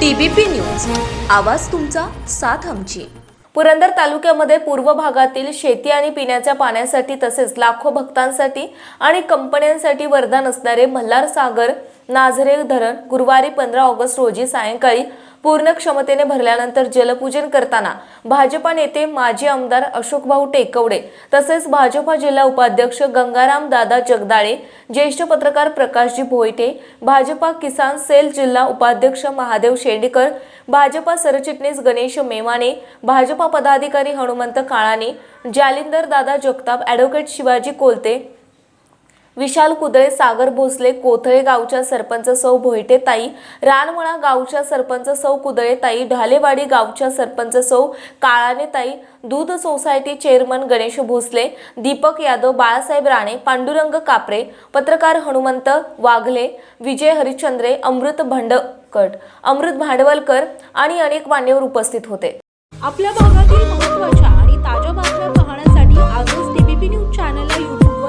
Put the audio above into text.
TBP news. आवाज तुमचा साथ आमची. पुरंदर तालुक्यामध्ये पूर्व भागातील शेती आणि पिण्याच्या पाण्यासाठी तसेच लाखो भक्तांसाठी आणि कंपन्यांसाठी वरदान असणारे मल्हार सागर नाझरे धरण गुरुवारी पंधरा ऑगस्ट रोजी सायंकाळी पूर्ण क्षमतेने भरल्यानंतर जलपूजन करताना भाजपा नेते माजी आमदार अशोकभाऊ टेकवडे तसेच भाजपा जिल्हा उपाध्यक्ष गंगाराम दादा जगदाळे ज्येष्ठ पत्रकार प्रकाशजी भोईटे भाजपा किसान सेल जिल्हा उपाध्यक्ष महादेव शेंडेकर भाजपा सरचिटणीस गणेश मेमाने भाजपा पदाधिकारी हनुमंत काळाने जालिंदर दादा जगताप ॲडव्होकेट शिवाजी कोलते विशाल कुदळे सागर भोसले कोथळे गावच्या सरपंच सौ भोयटेताई रानमळा गावच्या सरपंच सौ कुदळेताई ढालेवाडी गावच्या सरपंच सौ काळानेताई दूध सोसायटी चेअरमन गणेश भोसले दीपक यादव बाळासाहेब राणे पांडुरंग कापरे पत्रकार हनुमंत वाघले विजय हरिश्चंद्रे अमृत भांडकट अमृत भांडवलकर आणि अनेक मान्यवर उपस्थित होते. आपल्या भागातील महत्त्वाच्या आणि ताज्या बातम्या पाहण्यासाठी आजच टीव्ही न्यूज चॅनलला यूट्यूब